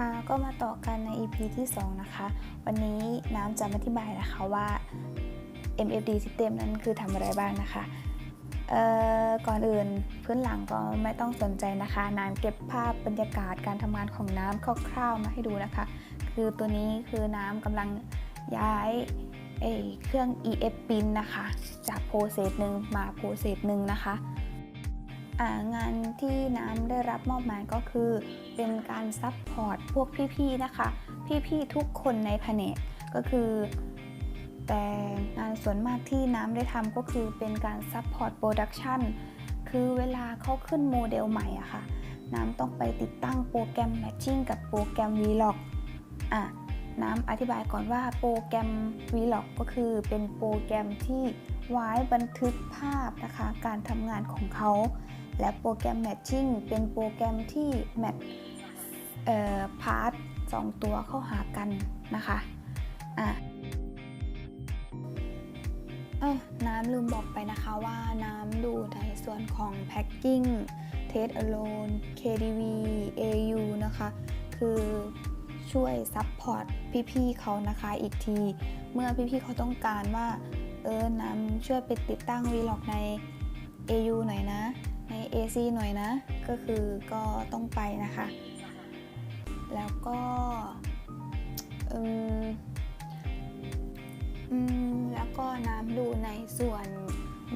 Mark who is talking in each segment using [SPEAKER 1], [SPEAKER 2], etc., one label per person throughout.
[SPEAKER 1] ค่ะก็มาต่อกันใน EP ที่ 2 นะคะ วันนี้น้ำจะมาอธิบายนะคะว่า MFD System นั้นคือทำอะไรบ้างนะคะก่อนอื่นพื้นหลังก็ไม่ต้องสนใจนะคะ น้ำเก็บภาพบรรยากาศการทำงานของน้ำคร่าวๆมาให้ดูนะคะ คือตัวนี้คือน้ำกำลังย้ายไอเครื่อง EF pin นะคะ จากโปรเซสหนึ่งมาโปรเซสหนึ่งนะคะ งานที่น้ำได้รับมอบหมายก็คือ เป็นการซัพพอร์ตพวกพี่ๆนะคะ พี่ๆทุกคนในแผนกก็คือ แต่งานส่วนมากที่น้ำได้ทำก็คือเป็นการซัพพอร์ตโปรดักชันคือเวลาเขาขึ้นโมเดลใหม่อะค่ะ น้ำต้องไปติดตั้งโปรแกรม Matching กับโปรแกรม Vlog อะน้ำอธิบายก่อนว่าโปรแกรม Vlog ก็คือเป็นโปรแกรมที่ไว้บันทึกภาพนะคะ การทำงานของเขา และโปรแกรม Matching เป็นโปรแกรมที่แมทพาร์ทสองตัวเข้าหากันนะคะอะเอ้าน้ำลืมบอกไปนะคะว่าน้ำดูในส่วนของ Packing Test Alone KDV AU นะคะ คือช่วยซัพพอร์ตพี่ๆเขานะคะอีกที เมื่อพี่ๆเขาต้องการว่า เออน้ำช่วยไปติดตั้ง Vlog ใน AU หน่อยนะ ใน AC หน่อยนะ ก็คือก็ต้องไปนะคะ แล้วก็อืมอืมแล้วก็น้ำดูในส่วน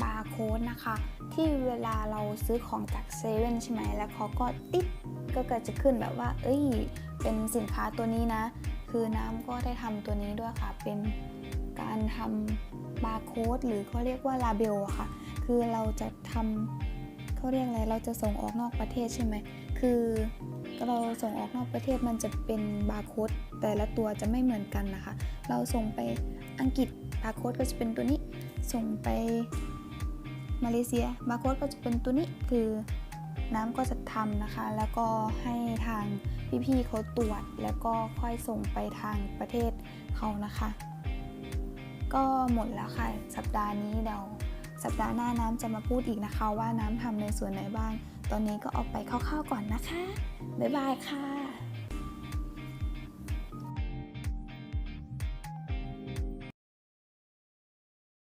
[SPEAKER 1] บาร์โค้ดนะคะ ที่เวลาเราซื้อของจากเซเว่นใช่ไหมแล้วเขาก็ติ๊กก็เกิดจะขึ้นแบบว่า เอ้ย เป็นสินค้าตัวนี้นะ คือน้ำก็ได้ทำตัวนี้ด้วยค่ะ เป็นการทำบาร์โค้ดหรือเขาเรียกว่าลาเบลอะค่ะ คือเราจะทำเขาเรียกอะไร เราจะส่งออกนอกประเทศใช่ไหม คือเราส่งออกนอกประเทศมันจะเป็นบาร์โค้ดแต่ละตัวจะไม่เหมือนกันนะคะ เราส่งไปอังกฤษบาร์โค้ดก็จะเป็นตัวนี้ ส่งไปมาเลเซียบาร์โค้ดก็จะเป็นตัวนี้คือน้ำก็จะทำนะคะ แล้วก็ให้ทางพี่ๆเขาตรวจ แล้วก็ค่อยส่งไปทางประเทศเขานะคะ ก็หมดแล้วค่ะ สัปดาห์นี้เดี๋ยว สัปดาห์หน้าน้ำจะมาพูดอีกนะคะว่าน้ำทำในส่วนไหนบ้าง ตอนนี้ก็เอาไปคร่าวๆก่อนนะคะ บ๊ายบายค่ะ